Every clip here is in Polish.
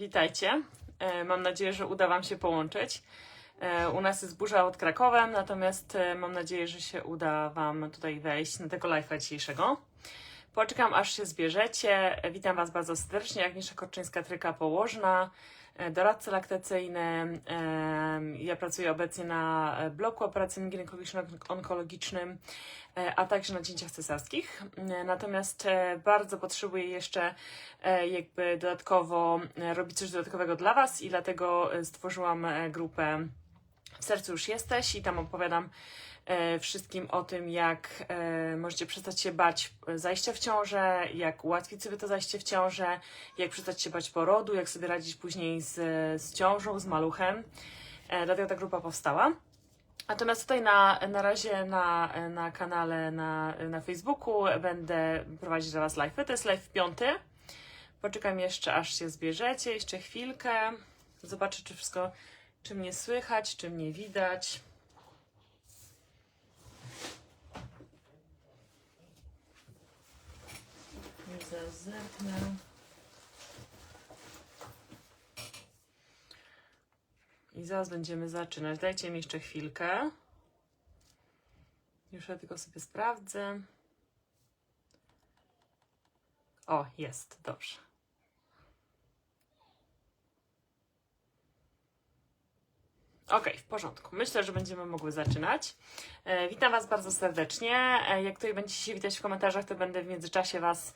Witajcie. E, Mam nadzieję, że uda Wam się połączyć. E, U nas jest burza pod Krakowem, natomiast e, mam nadzieję, że się uda Wam tutaj wejść na tego live'a dzisiejszego. Poczekam, aż się zbierzecie. Witam Was bardzo serdecznie. Agnieszka Korczyńska-Tryka Położna, doradca laktacyjny. E, Ja pracuję obecnie na e, bloku operacyjnym ginekologiczno-onkologicznym, e, a także na cięciach cesarskich. E, Natomiast e, bardzo potrzebuję jeszcze e, jakby dodatkowo e, robić coś dodatkowego dla Was i dlatego e, stworzyłam e, grupę w sercu już jesteś i tam opowiadam e, wszystkim o tym, jak e, możecie przestać się bać e, zajścia w ciążę, jak ułatwić sobie to zajście w ciążę, jak przestać się bać porodu, jak sobie radzić później z, z ciążą, z maluchem. E, dlatego ta grupa powstała. Natomiast tutaj na, na razie na, na kanale na, na Facebooku będę prowadzić dla Was live. To jest live piąty. Poczekam jeszcze, aż się zbierzecie, jeszcze chwilkę. Zobaczę, czy wszystko, czy mnie słychać, czy mnie widać. Nie zerknę. I zaraz będziemy zaczynać. Dajcie mi jeszcze chwilkę. Już ja tylko sobie sprawdzę. O, jest, dobrze. Okej, w porządku. Myślę, że będziemy mogły zaczynać. E, witam Was bardzo serdecznie. E, jak tutaj będziecie się witać w komentarzach, to będę w międzyczasie Was,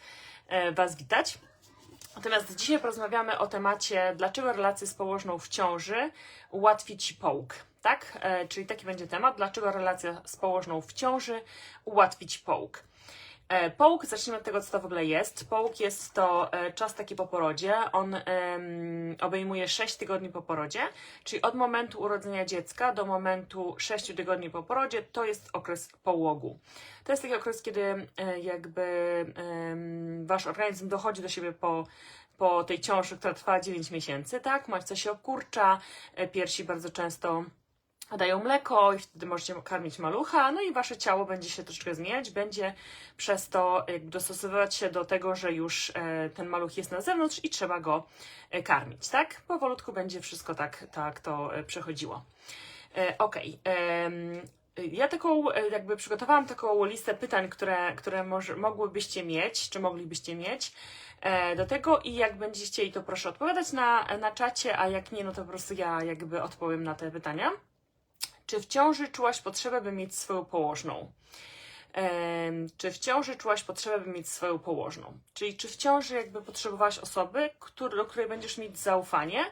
was witać. Natomiast dzisiaj porozmawiamy o temacie, dlaczego relacje z położną w ciąży ułatwi Ci połóg. Tak? E, czyli taki będzie temat, dlaczego relacja z położną w ciąży ułatwi Ci połóg. E, Połóg, zacznijmy od tego, co to w ogóle jest. Połóg jest to e, czas taki po porodzie. On obejmuje 6 tygodni po porodzie, czyli od momentu urodzenia dziecka do momentu 6 tygodni po porodzie to jest okres połogu. To jest taki okres, kiedy e, jakby wasz organizm dochodzi do siebie po po tej ciąży, która trwa 9 miesięcy, tak? Maćca się obkurcza, piersi bardzo często dają mleko i wtedy możecie karmić malucha, no i wasze ciało będzie się troszeczkę zmieniać, będzie przez to jakby dostosowywać się do tego, że już e, ten maluch jest na zewnątrz i trzeba go e, karmić, tak? Powolutku będzie wszystko tak, tak to e, przechodziło. Em, Ja taką, jakby przygotowałam taką listę pytań, które, które może, mogłybyście mieć, czy moglibyście mieć do tego i jak będziecie chcieli, to proszę odpowiadać na, na czacie, a jak nie, no to po prostu ja jakby odpowiem na te pytania. Czy w ciąży czułaś potrzebę, by mieć swoją położną? Czy w ciąży czułaś potrzebę, by mieć swoją położną? Czyli czy w ciąży jakby potrzebowałaś osoby, który, do której będziesz mieć zaufanie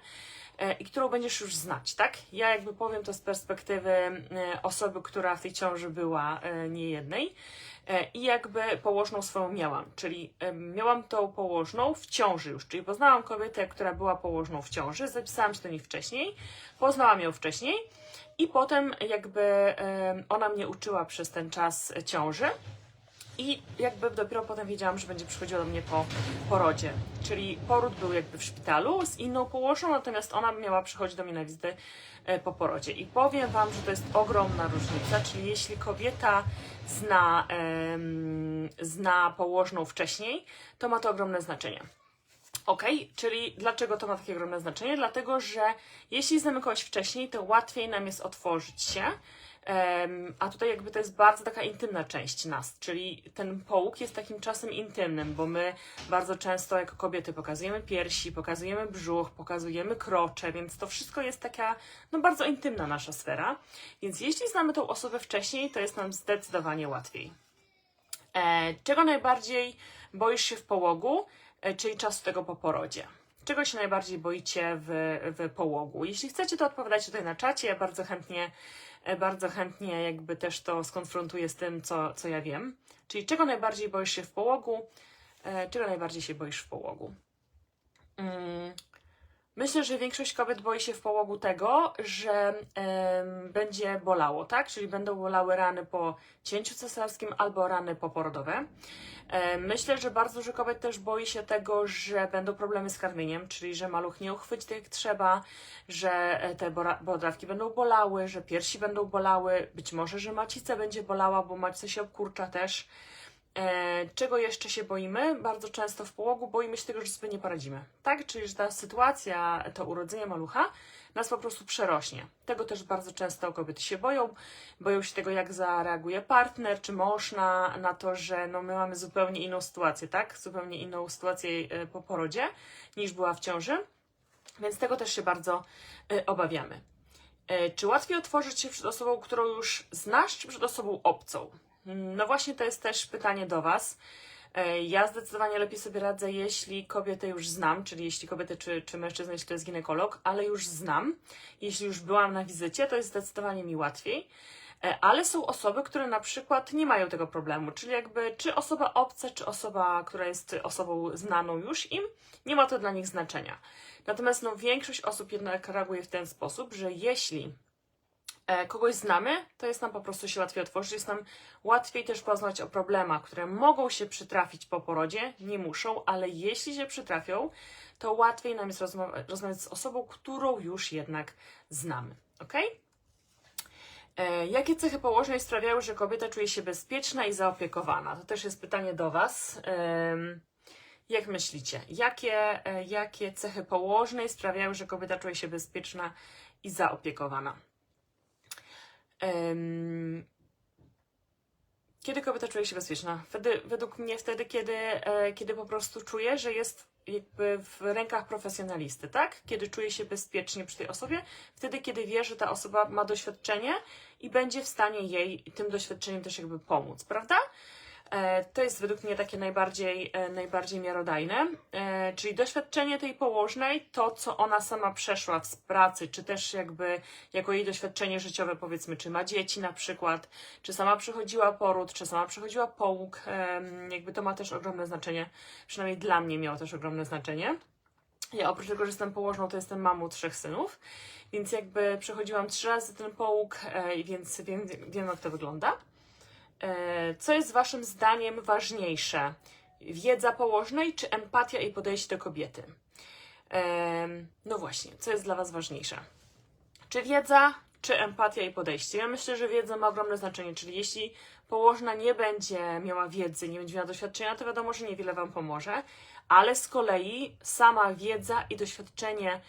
e, i którą będziesz już znać, tak? Ja jakby powiem to z perspektywy e, osoby, która w tej ciąży była e, nie jednej e, i jakby położną swoją miałam, czyli miałam tą położną w ciąży już, czyli poznałam kobietę, która była położną w ciąży, zapisałam się do niej wcześniej, poznałam ją wcześniej i potem jakby ona mnie uczyła przez ten czas ciąży. I jakby dopiero potem wiedziałam, że będzie przychodziła do mnie po porodzie. Czyli poród był jakby w szpitalu z inną położną, natomiast ona miała przychodzić do mnie na wizytę e, po porodzie. I powiem Wam, że to jest ogromna różnica. Czyli jeśli kobieta zna, zna położną wcześniej, to ma to ogromne znaczenie. Ok, czyli dlaczego to ma takie ogromne znaczenie? Dlatego, że jeśli znamy kogoś wcześniej, to łatwiej nam jest otworzyć się. A tutaj jakby to jest bardzo taka intymna część nas, czyli ten połóg jest takim czasem intymnym, bo my bardzo często jako kobiety pokazujemy piersi, pokazujemy brzuch, pokazujemy krocze, więc to wszystko jest taka no bardzo intymna nasza sfera. Więc jeśli znamy tą osobę wcześniej, to jest nam zdecydowanie łatwiej. E, czego najbardziej boisz się w połogu, czyli czasu tego po porodzie? Czego się najbardziej boicie w, w połogu? Jeśli chcecie, to odpowiadajcie tutaj na czacie. Ja bardzo chętnie, e, bardzo chętnie jakby też to skonfrontuję z tym, co, co ja wiem. Czyli czego najbardziej boisz się w połogu? E, czego najbardziej się boisz w połogu? Myślę, że większość kobiet boi się w połogu tego, że będzie bolało, tak? Czyli będą bolały rany po cięciu cesarskim albo rany poporodowe. Myślę, że bardzo dużo kobiet też boi się tego, że będą problemy z karmieniem, czyli że maluch nie uchwyci tak jak trzeba, że e, te bodrawki będą bolały, że piersi będą bolały, być może, że macica będzie bolała, bo macica się obkurcza też. E, czego jeszcze się boimy? Bardzo często w połogu boimy się tego, że sobie nie poradzimy. Tak? Czyli, że ta sytuacja, to urodzenie malucha nas po prostu przerośnie. Tego też bardzo często kobiety się boją. Boją się tego, jak zareaguje partner czy mąż na, na to, że no, my mamy zupełnie inną sytuację, tak? Zupełnie inną sytuację e, po porodzie niż była w ciąży. Więc tego też się bardzo e, obawiamy. Czy łatwiej otworzyć się przed osobą, którą już znasz, czy przed osobą obcą? Mm, No właśnie to jest też pytanie do Was. E, Ja zdecydowanie lepiej sobie radzę, jeśli kobietę już znam, czyli jeśli kobietę czy, czy mężczyznę, jeśli to jest ginekolog, ale już znam. Jeśli już byłam na wizycie, to jest zdecydowanie mi łatwiej. E, Ale są osoby, które na przykład nie mają tego problemu, czyli jakby czy osoba obca, czy osoba, która jest osobą znaną już im, nie ma to dla nich znaczenia. Natomiast no, większość osób jednak reaguje w ten sposób, że jeśli kogoś znamy, to jest nam po prostu się łatwiej otworzyć, jest nam łatwiej też poznać o problemach, które mogą się przytrafić po porodzie, nie muszą, ale jeśli się przytrafią, to łatwiej nam jest rozma- rozmawiać z osobą, którą już jednak znamy. Ok? E, Jakie cechy położnej sprawiają, że kobieta czuje się bezpieczna i zaopiekowana? To też jest pytanie do Was. Jak myślicie, jakie, e, jakie cechy położnej sprawiają, że kobieta czuje się bezpieczna i zaopiekowana? Kiedy kobieta czuje się bezpieczna? Wtedy, według mnie wtedy, kiedy, e, kiedy po prostu czuje, że jest jakby w rękach profesjonalisty, tak? Kiedy czuje się bezpiecznie przy tej osobie, wtedy, kiedy wie, że ta osoba ma doświadczenie i będzie w stanie jej tym doświadczeniem też jakby pomóc, prawda? E, To jest według mnie takie najbardziej, e, najbardziej miarodajne, E, czyli doświadczenie tej położnej, to co ona sama przeszła z pracy, czy też jakby jako jej doświadczenie życiowe, powiedzmy, czy ma dzieci na przykład, czy sama przechodziła poród, czy sama przechodziła połóg, jakby to ma też ogromne znaczenie, przynajmniej dla mnie miało też ogromne znaczenie. Ja oprócz tego, że jestem położną, to jestem mamą trzech synów, więc jakby przechodziłam trzy razy ten połóg, więc wiem, wiem jak to wygląda. E, Co jest Waszym zdaniem ważniejsze? Wiedza położnej czy empatia i podejście do kobiety? Em, No właśnie, co jest dla Was ważniejsze? Czy wiedza, czy empatia i podejście? Ja myślę, że wiedza ma ogromne znaczenie, czyli jeśli położna nie będzie miała wiedzy, nie będzie miała doświadczenia, to wiadomo, że niewiele Wam pomoże, ale z kolei sama wiedza i doświadczenie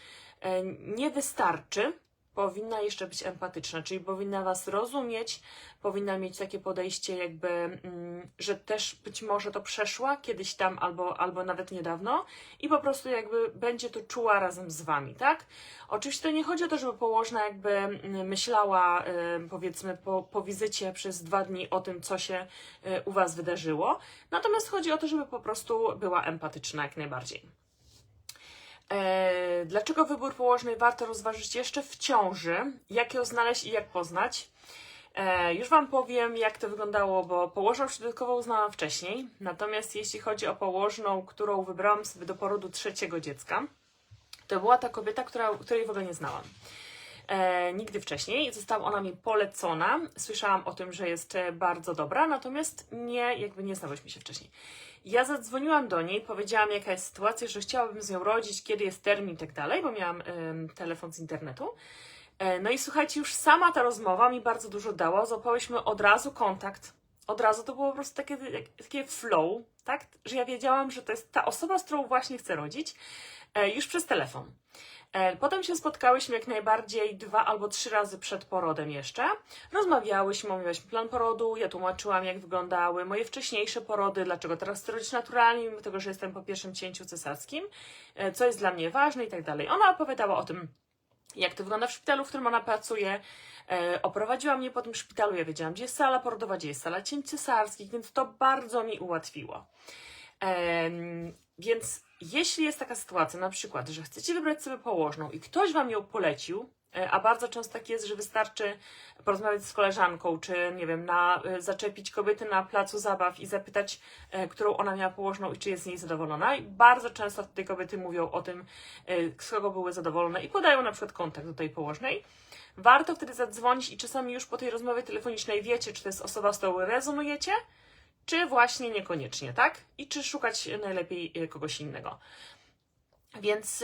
e, nie wystarczy, powinna jeszcze być empatyczna, czyli powinna Was rozumieć, powinna mieć takie podejście, jakby, mm, że też być może to przeszła kiedyś tam albo, albo nawet niedawno i po prostu jakby będzie to czuła razem z Wami, tak? Oczywiście to nie chodzi o to, żeby położna jakby mm, myślała, powiedzmy, po, po wizycie przez dwa dni o tym, co się y, u Was wydarzyło, natomiast chodzi o to, żeby po prostu była empatyczna jak najbardziej. E, Dlaczego wybór położnej warto rozważyć jeszcze w ciąży? Jak ją znaleźć i jak poznać? E, Już Wam powiem, jak to wyglądało, bo położną środkową znałam wcześniej. Natomiast jeśli chodzi o położną, którą wybrałam sobie do porodu trzeciego dziecka, to była ta kobieta, która, której w ogóle nie znałam. E, nigdy wcześniej. Została ona mi polecona. Słyszałam o tym, że jest e, bardzo dobra, natomiast nie, jakby nie znałyśmy się wcześniej. Ja zadzwoniłam do niej, powiedziałam jaka jest sytuacja, że chciałabym z nią rodzić, kiedy jest termin i tak dalej, bo miałam em, telefon z internetu. E, No i słuchajcie, już sama ta rozmowa mi bardzo dużo dała. Złapałyśmy od razu kontakt. Od razu to było po prostu takie, takie flow, tak? Że ja wiedziałam, że to jest ta osoba, z którą właśnie chcę rodzić, e, już przez telefon. E, Potem się spotkałyśmy jak najbardziej dwa albo trzy razy przed porodem jeszcze. Rozmawiałyśmy, omawiałyśmy plan porodu, ja tłumaczyłam, jak wyglądały moje wcześniejsze porody, dlaczego teraz chcę rodzić naturalnie, mimo tego, że jestem po pierwszym cięciu cesarskim, e, co jest dla mnie ważne i tak dalej. Ona opowiadała o tym, jak to wygląda w szpitalu, w którym ona pracuje. E, oprowadziła mnie po tym szpitalu, ja wiedziałam, gdzie jest sala porodowa, gdzie jest sala cięć cesarskich, więc to bardzo mi ułatwiło. Więc jeśli jest taka sytuacja, na przykład, że chcecie wybrać sobie położną i ktoś Wam ją polecił, e, a bardzo często tak jest, że wystarczy porozmawiać z koleżanką, czy nie wiem, na, e, zaczepić kobiety na placu zabaw i zapytać, e, którą ona miała położną i czy jest z niej zadowolona. I bardzo często wtedy kobiety mówią o tym, z kogo były zadowolone i podają na przykład kontakt do tej położnej. Warto wtedy zadzwonić i czasami już po tej rozmowie telefonicznej wiecie, czy to jest osoba, z którą rezonujecie, czy właśnie niekoniecznie, tak? I czy szukać najlepiej e, kogoś innego. Więc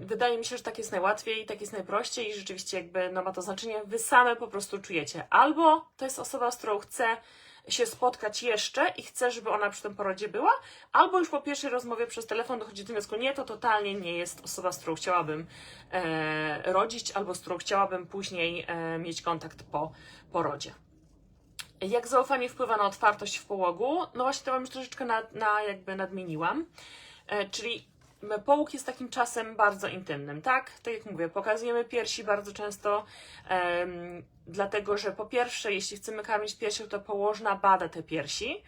wydaje mi się, że tak jest najłatwiej, tak jest najprościej i rzeczywiście jakby no ma to znaczenie, wy same po prostu czujecie. Albo to jest osoba, z którą chcę się spotkać jeszcze i chce, żeby ona przy tym porodzie była, albo już po pierwszej rozmowie przez telefon dochodzi do wniosku, nie, to totalnie nie jest osoba, z którą chciałabym e, rodzić, albo z którą chciałabym później e, mieć kontakt po porodzie. Jak zaufanie wpływa na otwartość w połogu? No właśnie to Wam już troszeczkę na, na jakby nadmieniłam. E, czyli połóg jest takim czasem bardzo intymnym, tak? Tak jak mówię, pokazujemy piersi bardzo często, em, dlatego że po pierwsze, jeśli chcemy karmić piersią, to położna bada te piersi.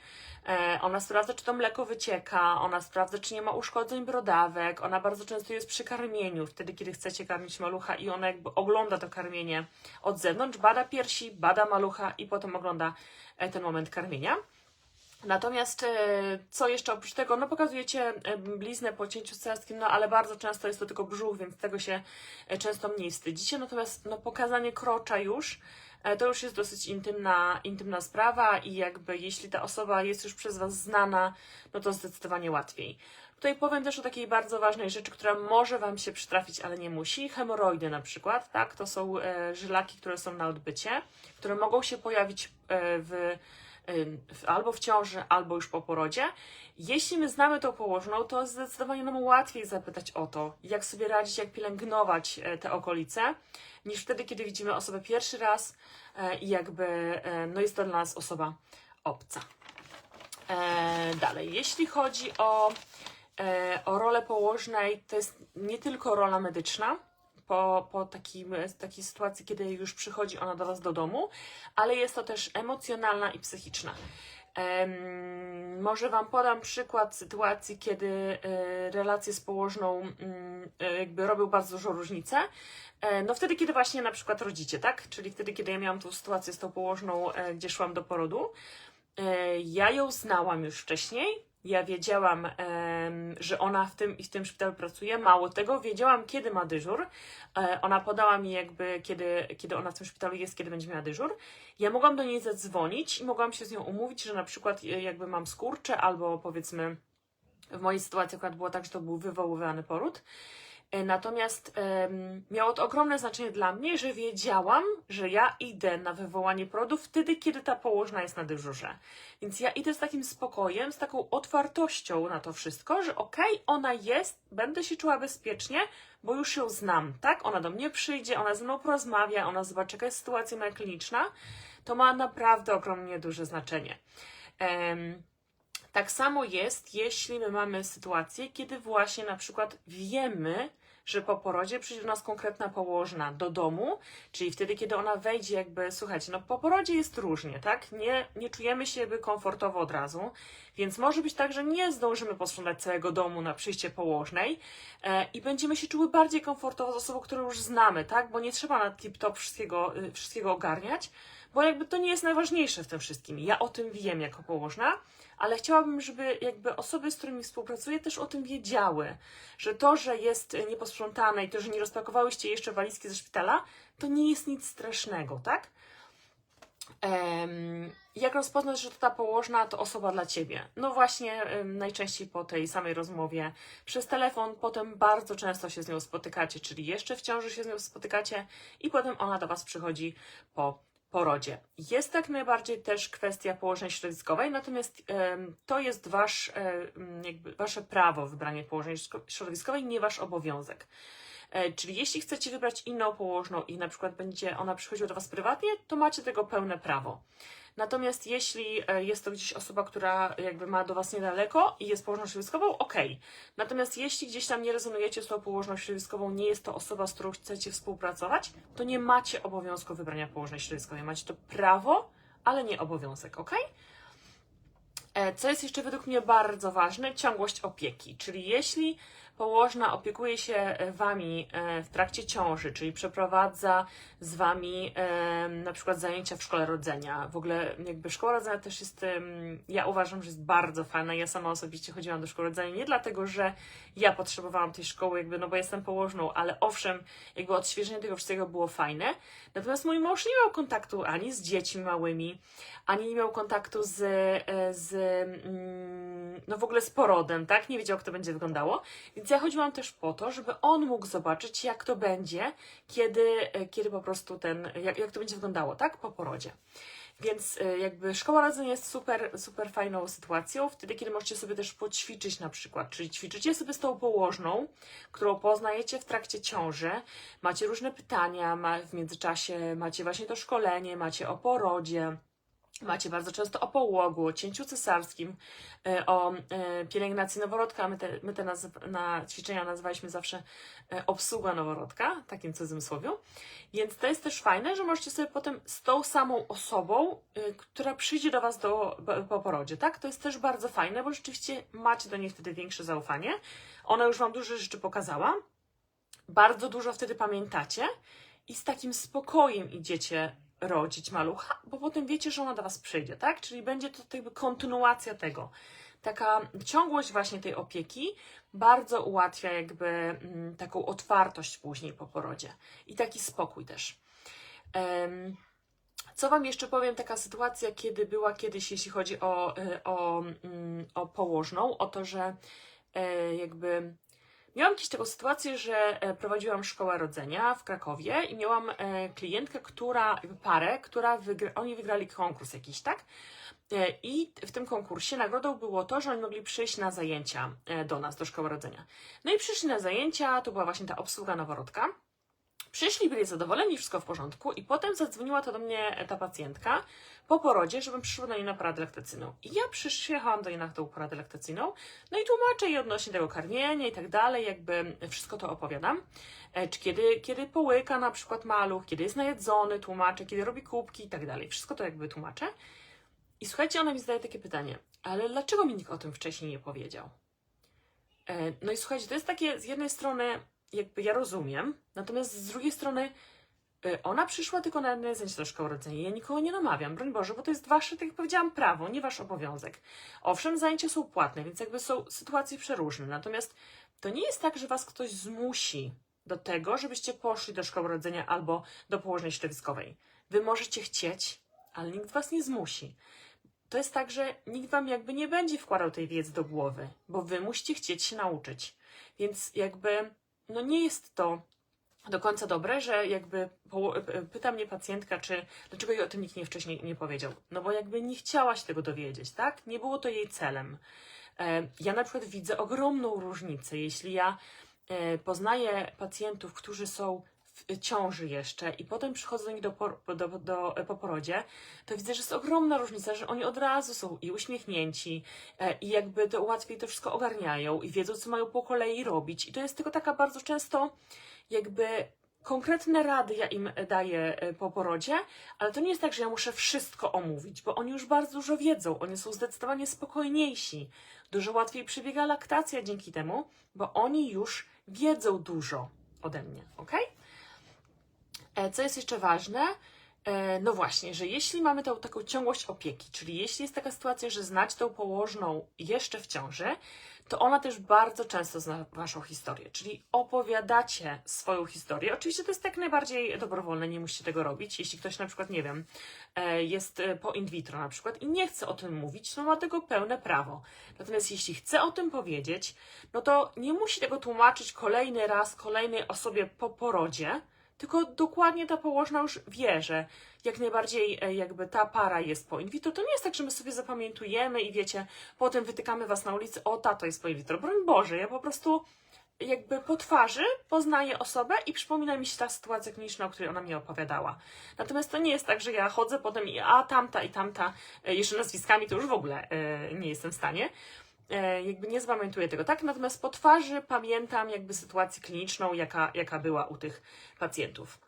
E, ona sprawdza, czy to mleko wycieka, ona sprawdza, czy nie ma uszkodzeń brodawek, ona bardzo często jest przy karmieniu, wtedy kiedy chcecie karmić malucha i ona jakby ogląda to karmienie od zewnątrz, bada piersi, bada malucha i potem ogląda e, ten moment karmienia. Natomiast e, co jeszcze oprócz tego, no pokazujecie e, bliznę po cięciu cesarskim, no ale bardzo często jest to tylko brzuch, więc tego się e, często mniej wstydzicie. Natomiast no, pokazanie krocza już, to już jest dosyć intymna, intymna sprawa i jakby jeśli ta osoba jest już przez Was znana, no to zdecydowanie łatwiej. Tutaj powiem też o takiej bardzo ważnej rzeczy, która może Wam się przytrafić, ale nie musi. Hemoroidy na przykład, tak? To są żylaki, które są na odbycie, które mogą się pojawić w- albo w ciąży, albo już po porodzie. Jeśli my znamy tą położną, to zdecydowanie nam łatwiej zapytać o to, jak sobie radzić, jak pielęgnować e, te okolice, niż wtedy, kiedy widzimy osobę pierwszy raz e, i jakby e, no jest to dla nas osoba obca. Dalej, jeśli chodzi o, o rolę położnej, to jest nie tylko rola medyczna, po, po takim, takiej sytuacji, kiedy już przychodzi ona do Was do domu, ale jest to też emocjonalna i psychiczna. Em, może Wam podam przykład sytuacji, kiedy e, relacje z położną mm, e, jakby robią bardzo dużą różnicę. E, no wtedy, kiedy właśnie na przykład rodzicie, tak? Czyli wtedy, kiedy ja miałam tą sytuację z tą położną, e, gdzie szłam do porodu. E, Ja ją znałam już wcześniej. Ja wiedziałam, że ona w tym i w tym szpitalu pracuje. Mało tego, wiedziałam, kiedy ma dyżur. E, Ona podała mi jakby, kiedy, kiedy ona w tym szpitalu jest, kiedy będzie miała dyżur. Ja mogłam do niej zadzwonić i mogłam się z nią umówić, że na przykład e, jakby mam skurcze albo powiedzmy w mojej sytuacji akurat było tak, że to był wywoływany poród. E, Natomiast em, miało to ogromne znaczenie dla mnie, że wiedziałam, że ja idę na wywołanie porodu wtedy, kiedy ta położna jest na dyżurze. Więc ja idę z takim spokojem, z taką otwartością na to wszystko, że okej, ona jest, będę się czuła bezpiecznie, bo już ją znam, tak? Ona do mnie przyjdzie, ona ze mną porozmawia, ona zobaczy, jaka jest sytuacja moja kliniczna. To ma naprawdę ogromnie duże znaczenie. Em, tak samo jest, jeśli my mamy sytuację, kiedy właśnie na przykład wiemy, że po porodzie przyjdzie do nas konkretna położna do domu, czyli wtedy, kiedy ona wejdzie, jakby, słuchajcie, no po porodzie jest różnie, tak? Nie, nie czujemy się jakby komfortowo od razu, więc może być tak, że nie zdążymy posprzątać całego domu na przyjście położnej e, i będziemy się czuły bardziej komfortowo z osobą, którą już znamy, tak? Bo nie trzeba na tip-top wszystkiego, y, wszystkiego ogarniać, bo jakby to nie jest najważniejsze w tym wszystkim. Ja o tym wiem jako położna, ale chciałabym, żeby jakby osoby, z którymi współpracuję, też o tym wiedziały, że to, że jest nieposprzątane i to, że nie rozpakowałyście jeszcze walizki ze szpitala, to nie jest nic strasznego, tak? Jak rozpoznać, że to ta położna to osoba dla ciebie? No właśnie, najczęściej po tej samej rozmowie przez telefon, potem bardzo często się z nią spotykacie, czyli jeszcze w ciąży się z nią spotykacie i potem ona do was przychodzi po porodzie. Jest tak najbardziej też kwestia położeń środowiskowej, natomiast to jest wasz, jakby wasze prawo wybranie położeń śro- środowiskowej, nie wasz obowiązek. E, Czyli jeśli chcecie wybrać inną położną i na przykład będzie ona przychodziła do Was prywatnie, to macie tego pełne prawo. Natomiast jeśli e, jest to gdzieś osoba, która jakby ma do Was niedaleko i jest położną środowiskową, ok. Natomiast jeśli gdzieś tam nie rezonujecie z tą położną środowiskową, nie jest to osoba, z którą chcecie współpracować, to nie macie obowiązku wybrania położnej środowiskowej. Macie to prawo, ale nie obowiązek, ok? E, Co jest jeszcze według mnie bardzo ważne, ciągłość opieki. Czyli jeśli położna opiekuje się e, Wami e, w trakcie ciąży, czyli przeprowadza z Wami e, na przykład zajęcia w szkole rodzenia. W ogóle jakby szkoła rodzenia też jest, ja uważam, że jest bardzo fajna. Ja sama osobiście chodziłam do szkoły rodzenia nie dlatego, że ja potrzebowałam tej szkoły, jakby, no bo jestem położną, ale owszem, jakby odświeżenie tego wszystkiego było fajne. Natomiast mój mąż nie miał kontaktu ani z dziećmi małymi, ani nie miał kontaktu z, z mm, no w ogóle z porodem, tak? Nie wiedział, jak to będzie wyglądało. Więc ja chodziłam też po to, żeby on mógł zobaczyć, jak to będzie, kiedy, e, kiedy po prostu ten, jak, jak to będzie wyglądało, tak? Po porodzie. Więc y, jakby szkoła rodzenia jest super, super fajną sytuacją, wtedy kiedy możecie sobie też poćwiczyć na przykład, czyli ćwiczycie sobie z tą położną, którą poznajecie w trakcie ciąży, macie różne pytania, ma, w międzyczasie macie właśnie to szkolenie, macie o porodzie, Macie bardzo często o połogu, cięciu cesarskim, e, o e, pielęgnacji noworodka. My te, my te naz- na ćwiczenia nazywaliśmy zawsze e, obsługa noworodka, takim cudzysłowiu. Więc to jest też fajne, że możecie sobie potem z tą samą osobą, która przyjdzie do Was do, po porodzie, tak? To jest też bardzo fajne, bo rzeczywiście macie do niej wtedy większe zaufanie. Ona już Wam dużo rzeczy pokazała. Bardzo dużo wtedy pamiętacie i z takim spokojem idziecie rodzić malucha, bo potem wiecie, że ona do Was przyjdzie, tak? Czyli będzie to jakby kontynuacja tego. Taka ciągłość właśnie tej opieki bardzo ułatwia jakby mm, taką otwartość później po porodzie i taki spokój też. Co Wam jeszcze powiem, taka sytuacja, kiedy była kiedyś, jeśli chodzi o, y, o, mm, o położną, o to, że e, jakby Miałam kiedyś taką sytuację, że e, prowadziłam szkołę rodzenia w Krakowie i miałam e, klientkę, która, parę, która wygra, oni wygrali konkurs jakiś, tak? E, I w tym konkursie nagrodą było to, że oni mogli przyjść na zajęcia do nas, do szkoły rodzenia. No i przyszli na zajęcia, to była właśnie ta obsługa noworodka. Przyszli, byli zadowoleni, wszystko w porządku i potem zadzwoniła to do mnie ta pacjentka po porodzie, żebym przyszła do niej na poradę laktacyjną. I ja przyjechałam do niej na tą poradę laktacyjną, no i tłumaczę jej odnośnie tego karmienia i tak dalej, jakby wszystko to opowiadam. E, Czy kiedy, kiedy połyka na przykład maluch, kiedy jest najedzony, tłumaczę, kiedy robi kubki i tak dalej. Wszystko to jakby tłumaczę. I słuchajcie, ona mi zadaje takie pytanie, ale dlaczego mi nikt o tym wcześniej nie powiedział? E, No i słuchajcie, to jest takie z jednej strony, jakby ja rozumiem, natomiast z drugiej strony ona przyszła tylko na zajęcie do szkoły rodzenia. Ja nikogo nie namawiam, broń Boże, bo to jest wasze, tak jak powiedziałam, prawo, nie wasz obowiązek. Owszem, zajęcia są płatne, więc jakby są sytuacje przeróżne. Natomiast to nie jest tak, że was ktoś zmusi do tego, żebyście poszli do szkoły rodzenia albo do położnej środowiskowej. Wy możecie chcieć, ale nikt was nie zmusi. To jest tak, że nikt wam jakby nie będzie wkładał tej wiedzy do głowy, bo wy musicie chcieć się nauczyć. Więc jakby, no nie jest to do końca dobre, że jakby poło- p- pyta mnie pacjentka, czy dlaczego jej o tym nikt nie wcześniej nie powiedział. No bo jakby nie chciała się tego dowiedzieć, tak? Nie było to jej celem. E, Ja na przykład widzę ogromną różnicę, jeśli ja e, poznaję pacjentów, którzy są ciąży jeszcze i potem przychodzą do nich do, por- do, do, po porodzie, to widzę, że jest ogromna różnica, że oni od razu są i uśmiechnięci e, i jakby to łatwiej to wszystko ogarniają i wiedzą, co mają po kolei robić. I to jest tylko taka bardzo często jakby konkretne rady ja im daję e, po porodzie, ale to nie jest tak, że ja muszę wszystko omówić, bo oni już bardzo dużo wiedzą, oni są zdecydowanie spokojniejsi. Dużo łatwiej przebiega laktacja dzięki temu, bo oni już wiedzą dużo ode mnie, ok? E, Co jest jeszcze ważne? E, No właśnie, że jeśli mamy tą taką ciągłość opieki, czyli jeśli jest taka sytuacja, że znać tą położną jeszcze w ciąży, to ona też bardzo często zna Waszą historię, czyli opowiadacie swoją historię. Oczywiście to jest jak najbardziej dobrowolne, nie musicie tego robić. Jeśli ktoś na przykład, nie wiem, e, jest po in vitro na przykład i nie chce o tym mówić, to ma tego pełne prawo. Natomiast jeśli chce o tym powiedzieć, no to nie musi tego tłumaczyć kolejny raz kolejnej osobie po porodzie, tylko dokładnie ta położna już wie, że jak najbardziej e, jakby ta para jest po in vitro. To nie jest tak, że my sobie zapamiętujemy i wiecie, potem wytykamy was na ulicy, o tato jest po in vitro. Broń Boże, ja po prostu jakby po twarzy poznaję osobę i przypomina mi się ta sytuacja kliniczna, o której ona mi opowiadała. Natomiast to nie jest tak, że ja chodzę potem i a tamta i tamta, e, jeszcze nazwiskami to już w ogóle e, nie jestem w stanie. E, jakby nie zapamiętuję tego, tak? Natomiast po twarzy pamiętam jakby sytuację kliniczną, jaka, jaka była u tych pacjentów.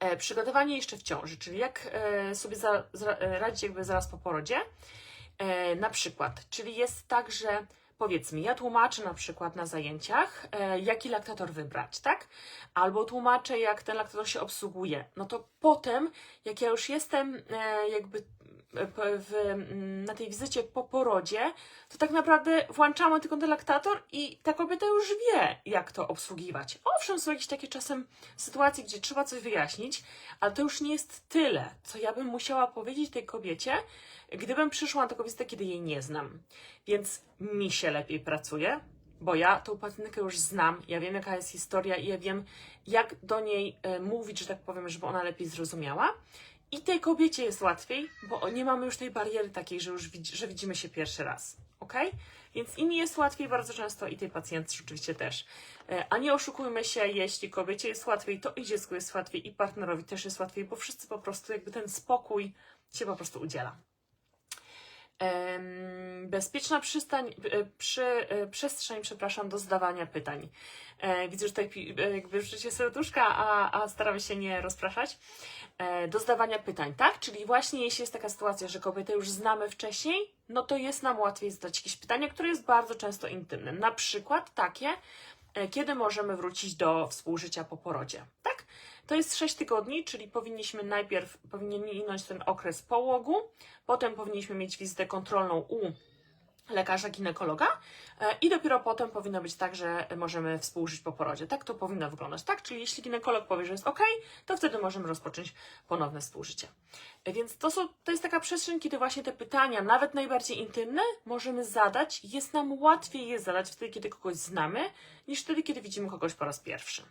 E, przygotowanie jeszcze w ciąży, czyli jak e, sobie za, radzić jakby zaraz po porodzie. Na przykład, czyli jest tak, że powiedzmy, ja tłumaczę na przykład na zajęciach, jaki laktator wybrać, tak? Albo tłumaczę, jak ten laktator się obsługuje. No to potem, jak ja już jestem jakby w, mm, na tej wizycie po porodzie, to tak naprawdę włączamy tylko ten laktator i ta kobieta już wie, jak to obsługiwać. Owszem, są jakieś takie czasem sytuacje, gdzie trzeba coś wyjaśnić, ale to już nie jest tyle, co ja bym musiała powiedzieć tej kobiecie, gdybym przyszła na taką wizytę, kiedy jej nie znam. Więc mi się lepiej pracuje, bo ja tą pacjentkę już znam, ja wiem, jaka jest historia i ja wiem, jak do niej e, mówić, że tak powiem, żeby ona lepiej zrozumiała. I tej kobiecie jest łatwiej, bo nie mamy już tej bariery takiej, że już widzi, że widzimy się pierwszy raz. Ok? Więc im jest łatwiej bardzo często i tej pacjentce oczywiście też. E, A nie oszukujmy się, jeśli kobiecie jest łatwiej, to i dziecku jest łatwiej, i partnerowi też jest łatwiej, bo wszyscy po prostu jakby ten spokój się po prostu udziela. Bezpieczna przystań, e, przy, e, przestrzeń, przepraszam, do zadawania pytań. Widzę, że tutaj jakby życie serduszka, a, a staramy się nie rozpraszać. E, Do zadawania pytań, tak? Czyli właśnie jeśli jest taka sytuacja, że kobietę już znamy wcześniej, no to jest nam łatwiej zadać jakieś pytanie, które jest bardzo często intymne. Na przykład takie, e, kiedy możemy wrócić do współżycia po porodzie, tak? To jest 6 tygodni, czyli powinniśmy najpierw, powinien minąć ten okres połogu, potem powinniśmy mieć wizytę kontrolną u lekarza ginekologa e, i dopiero potem powinno być tak, że możemy współżyć po porodzie. Tak to powinno wyglądać, tak? Czyli jeśli ginekolog powie, że jest ok, to wtedy możemy rozpocząć ponowne współżycie. E, Więc to, są, to jest taka przestrzeń, kiedy właśnie te pytania, nawet najbardziej intymne, możemy zadać. Jest nam łatwiej je zadać wtedy, kiedy kogoś znamy, niż wtedy, kiedy widzimy kogoś po raz pierwszy.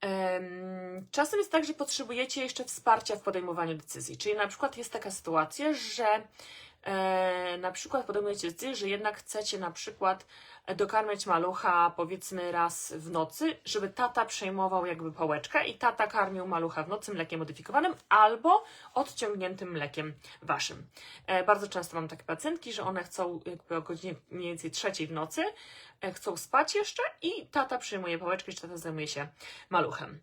Em, Czasem jest tak, że potrzebujecie jeszcze wsparcia w podejmowaniu decyzji. Czyli na przykład jest taka sytuacja, że na przykład podejmujecie decyzję, że jednak chcecie na przykład dokarmiać malucha powiedzmy raz w nocy, żeby tata przejmował jakby pałeczkę i tata karmił malucha w nocy mlekiem modyfikowanym albo odciągniętym mlekiem waszym. E, bardzo często mam takie pacjentki, że one chcą jakby o godzinie mniej więcej trzeciej w nocy, e, chcą spać jeszcze i tata przyjmuje pałeczkę i tata zajmuje się maluchem.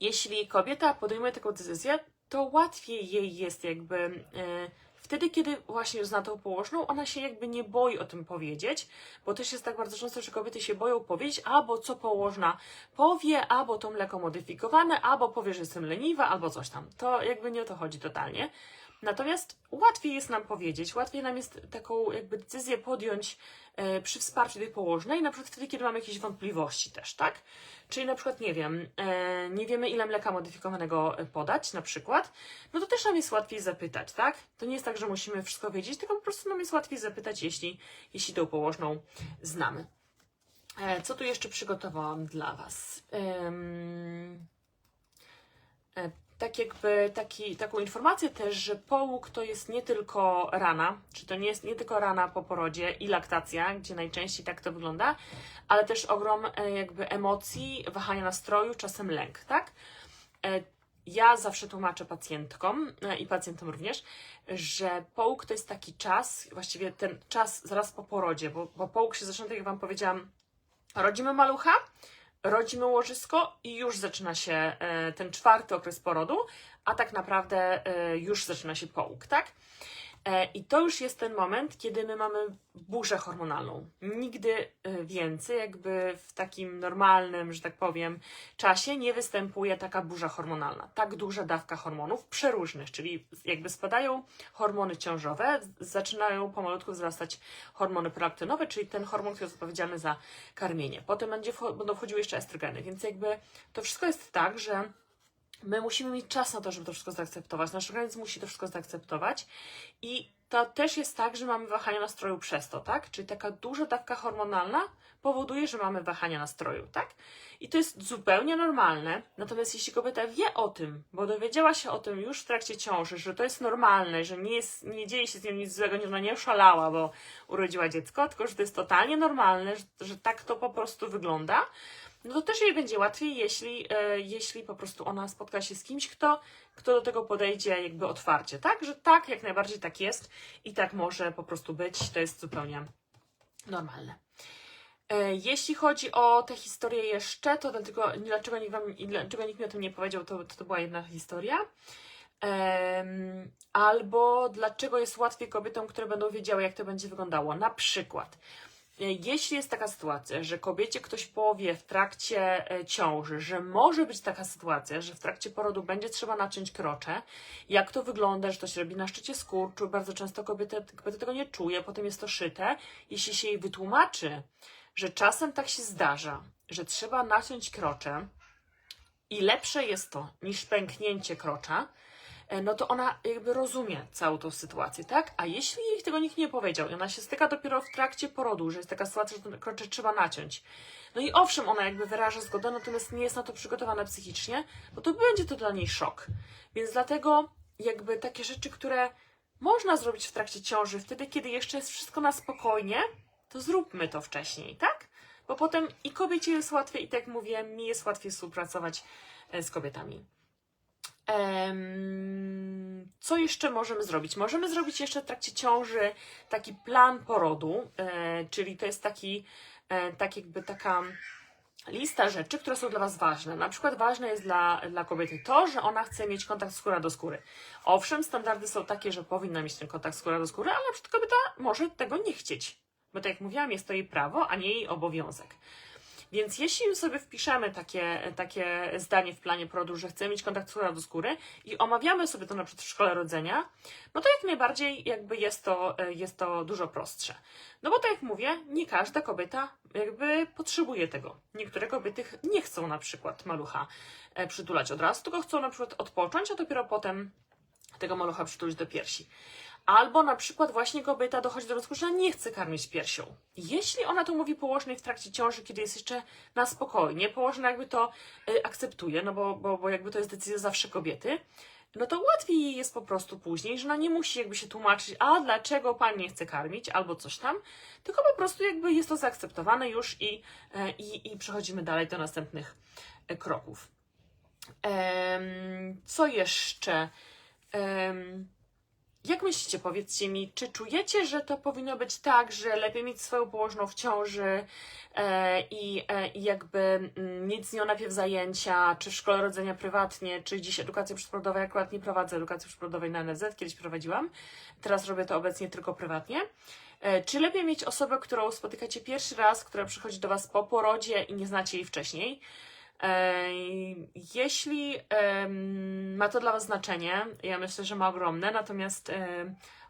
Jeśli kobieta podejmuje taką decyzję, to łatwiej jej jest jakby e, wtedy, kiedy właśnie zna tą położną, ona się jakby nie boi o tym powiedzieć, bo też jest tak bardzo często, że kobiety się boją powiedzieć, albo co położna powie, albo to mleko modyfikowane, albo powie, że jestem leniwa, albo coś tam. To jakby nie o to chodzi totalnie. Natomiast łatwiej jest nam powiedzieć, łatwiej nam jest taką jakby decyzję podjąć e, przy wsparciu tej położnej, na przykład wtedy, kiedy mamy jakieś wątpliwości też, tak? Czyli na przykład, nie wiem, e, nie wiemy ile mleka modyfikowanego podać, na przykład, no to też nam jest łatwiej zapytać, tak? To nie jest tak, że musimy wszystko wiedzieć, tylko po prostu nam jest łatwiej zapytać, jeśli, jeśli tą położną znamy. E, co tu jeszcze przygotowałam dla Was? E, tak jakby taki, taką informację też, że połóg to jest nie tylko rana, czy to nie jest nie tylko rana po porodzie i laktacja, gdzie najczęściej tak to wygląda, ale też ogrom e, jakby emocji, wahania nastroju, czasem lęk, tak? E, Ja zawsze tłumaczę pacjentkom e, i pacjentom również, że połóg to jest taki czas, właściwie ten czas zaraz po porodzie, bo, bo połóg się zaczyna, tak jak Wam powiedziałam, rodzimy malucha, rodzimy łożysko i już zaczyna się e, ten czwarty okres porodu, a tak naprawdę e, już zaczyna się połóg, tak? E, I to już jest ten moment, kiedy my mamy burzę hormonalną. Nigdy e, więcej, jakby w takim normalnym, że tak powiem, czasie nie występuje taka burza hormonalna. Tak duża dawka hormonów przeróżnych, czyli jakby spadają hormony ciążowe, zaczynają pomalutku wzrastać hormony prolaktynowe, czyli ten hormon, który jest odpowiedzialny za karmienie. Potem będzie, będą wchodziły jeszcze estrogeny, więc jakby to wszystko jest tak, że my musimy mieć czas na to, żeby to wszystko zaakceptować. Nasz organizm musi to wszystko zaakceptować. I to też jest tak, że mamy wahania nastroju przez to, tak? Czyli taka duża dawka hormonalna powoduje, że mamy wahania nastroju, tak? I to jest zupełnie normalne. Natomiast jeśli kobieta wie o tym, bo dowiedziała się o tym już w trakcie ciąży, że to jest normalne, że nie, jest, nie dzieje się z nią nic złego, że ona nie oszalała, bo urodziła dziecko, tylko że to jest totalnie normalne, że, że tak to po prostu wygląda, no to też jej będzie łatwiej, jeśli, e, jeśli po prostu ona spotka się z kimś, kto, kto do tego podejdzie jakby otwarcie, tak? Że tak, jak najbardziej tak jest i tak może po prostu być, to jest zupełnie normalne. E, Jeśli chodzi o tę historię jeszcze, to dlatego, dlaczego nikt, wam, dlaczego nikt mi o tym nie powiedział, to, to, to była jedna historia. Albo dlaczego jest łatwiej kobietom, które będą wiedziały, jak to będzie wyglądało. Na przykład, jeśli jest taka sytuacja, że kobiecie ktoś powie w trakcie e, ciąży, że może być taka sytuacja, że w trakcie porodu będzie trzeba naciąć krocze, jak to wygląda, że to się robi na szczycie skurczu, bardzo często kobieta, kobieta tego nie czuje, potem jest to szyte. Jeśli się jej wytłumaczy, że czasem tak się zdarza, że trzeba naciąć krocze i lepsze jest to niż pęknięcie krocza, e, no to ona jakby rozumie całą tą sytuację, tak? A jeśli jej tego nikt nie powiedział i ona się styka dopiero w trakcie porodu, że jest taka sytuacja, że ten kroczek trzeba naciąć, no i owszem, ona jakby wyraża zgodę, natomiast nie jest na to przygotowana psychicznie, no to będzie to dla niej szok. Więc dlatego jakby takie rzeczy, które można zrobić w trakcie ciąży, wtedy, kiedy jeszcze jest wszystko na spokojnie, to zróbmy to wcześniej, tak? Bo potem i kobiecie jest łatwiej, i tak jak mówię, mi jest łatwiej współpracować e, z kobietami. Em, Co jeszcze możemy zrobić? Możemy zrobić jeszcze w trakcie ciąży taki plan porodu, e, czyli to jest taki, e, tak jakby taka lista rzeczy, które są dla Was ważne. Na przykład ważne jest dla, dla kobiety to, że ona chce mieć kontakt skóra do skóry. Owszem, standardy są takie, że powinna mieć ten kontakt skóra do skóry, ale na przykład kobieta może tego nie chcieć. Bo tak jak mówiłam, jest to jej prawo, a nie jej obowiązek. Więc jeśli sobie wpiszemy takie, takie zdanie w planie porodu, że chcemy mieć kontakt skóra do skóry i omawiamy sobie to na przykład w szkole rodzenia, no to jak najbardziej jakby jest to, e, jest to dużo prostsze. No bo tak jak mówię, nie każda kobieta jakby potrzebuje tego. Niektóre kobiety nie chcą na przykład malucha e, przytulać od razu, tylko chcą na przykład odpocząć, a dopiero potem tego malucha przytulić do piersi. Albo na przykład właśnie kobieta dochodzi do wniosku, że nie chce karmić piersią. Jeśli ona to mówi położnej w trakcie ciąży, kiedy jest jeszcze na spokojnie, położna jakby to y, akceptuje, no bo, bo, bo jakby to jest decyzja zawsze kobiety, no to łatwiej jej jest po prostu później, że ona nie musi jakby się tłumaczyć, a dlaczego pan nie chce karmić, albo coś tam, tylko po prostu jakby jest to zaakceptowane już i, e, i, i przechodzimy dalej do następnych e, kroków. Co jeszcze? Jak myślicie, powiedzcie mi, czy czujecie, że to powinno być tak, że lepiej mieć swoją położną w ciąży e, i, e, jakby mm, mieć z nią najpierw zajęcia, czy w szkole rodzenia prywatnie, czy dziś edukacja przyporodowa, ja akurat nie prowadzę edukacji przyporodowej na NFZ, kiedyś prowadziłam, teraz robię to obecnie tylko prywatnie. E, Czy lepiej mieć osobę, którą spotykacie pierwszy raz, która przychodzi do Was po porodzie i nie znacie jej wcześniej? Jeśli ma to dla Was znaczenie, ja myślę, że ma ogromne, natomiast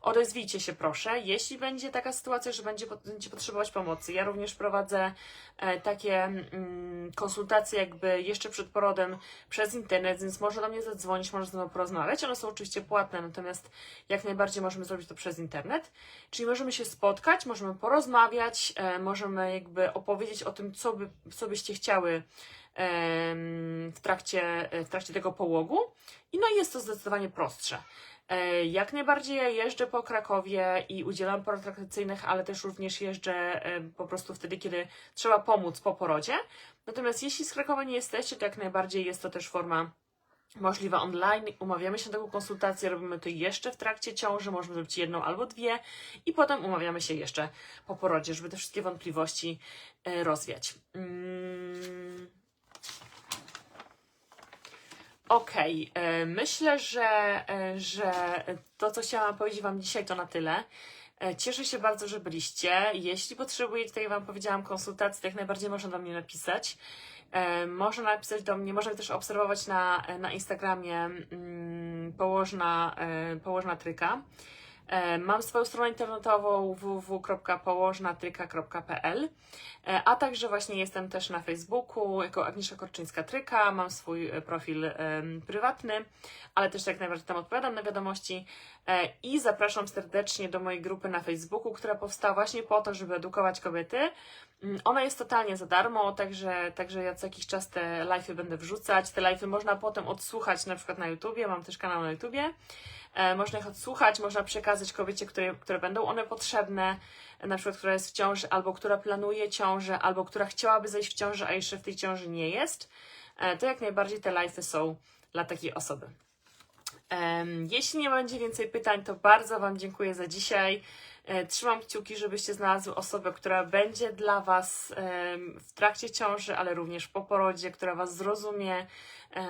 odezwijcie się proszę, jeśli będzie taka sytuacja, że będziecie potrzebować pomocy. Ja również prowadzę e, takie mm, konsultacje jakby jeszcze przed porodem przez internet, więc można do mnie zadzwonić, można ze mną porozmawiać. One są oczywiście płatne, natomiast jak najbardziej możemy zrobić to przez internet. Czyli możemy się spotkać, możemy porozmawiać, e, możemy jakby opowiedzieć o tym, co, by, co byście chciały w trakcie, w trakcie tego połogu. I no jest to zdecydowanie prostsze. E, Jak najbardziej ja jeżdżę po Krakowie i udzielam porad laktacyjnych, ale też również jeżdżę po prostu wtedy, kiedy trzeba pomóc po porodzie. Natomiast jeśli z Krakowa nie jesteście, to jak najbardziej jest to też forma możliwa online. Umawiamy się na taką konsultację, robimy to jeszcze w trakcie ciąży, możemy zrobić jedną albo dwie i potem umawiamy się jeszcze po porodzie, żeby te wszystkie wątpliwości e, rozwiać. Mm. Okej, e, myślę, że, e, że to, co chciałam powiedzieć Wam dzisiaj, to na tyle. E, Cieszę się bardzo, że byliście. Jeśli potrzebujecie, tak jak Wam powiedziałam, konsultacji, jak najbardziej można do mnie napisać. Można napisać do mnie, można też obserwować na, na Instagramie mm, położna, położna tryka. E, Mam swoją stronę internetową www.położnatryka.pl, e, a także właśnie jestem też na Facebooku jako Agnieszka Korczyńska-Tryka, mam swój e, profil prywatny, ale też jak najbardziej tam odpowiadam na wiadomości i zapraszam serdecznie do mojej grupy na Facebooku, która powstała właśnie po to, żeby edukować kobiety. Mm, Ona jest totalnie za darmo, także, także ja co jakiś czas te live'y będę wrzucać. Te live'y można potem odsłuchać na przykład na YouTubie, mam też kanał na YouTubie. E, Można ich odsłuchać, można przekazać kobiecie, które, które będą one potrzebne, na przykład która jest w ciąży, albo która planuje ciążę, albo która chciałaby zejść w ciąży, a jeszcze w tej ciąży nie jest. E, To jak najbardziej te live'y są dla takiej osoby. Jeśli nie będzie więcej pytań, to bardzo Wam dziękuję za dzisiaj. E, Trzymam kciuki, żebyście znalazły osobę, która będzie dla Was w trakcie ciąży, ale również po porodzie, która Was zrozumie,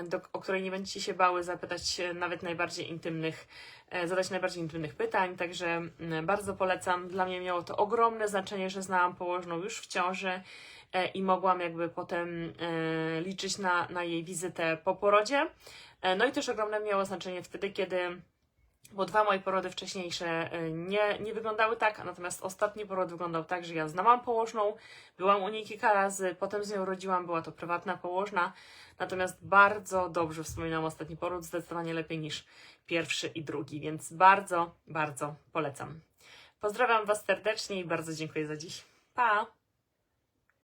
do, o której nie będziecie się bały zapytać e, nawet najbardziej intymnych, e, zadać najbardziej intymnych pytań. Także bardzo polecam. Dla mnie miało to ogromne znaczenie, że znałam położną już w ciąży e, i mogłam jakby potem e, liczyć na, na jej wizytę po porodzie. E, No i też ogromne miało znaczenie wtedy, kiedy bo dwa moje porody wcześniejsze e, nie, nie wyglądały tak, natomiast ostatni poród wyglądał tak, że ja znałam położną, byłam u niej kilka razy, potem z nią rodziłam, była to prywatna położna, natomiast bardzo dobrze wspominam ostatni poród, zdecydowanie lepiej niż pierwszy i drugi, więc bardzo, bardzo polecam. Pozdrawiam Was serdecznie i bardzo dziękuję za dziś. Pa!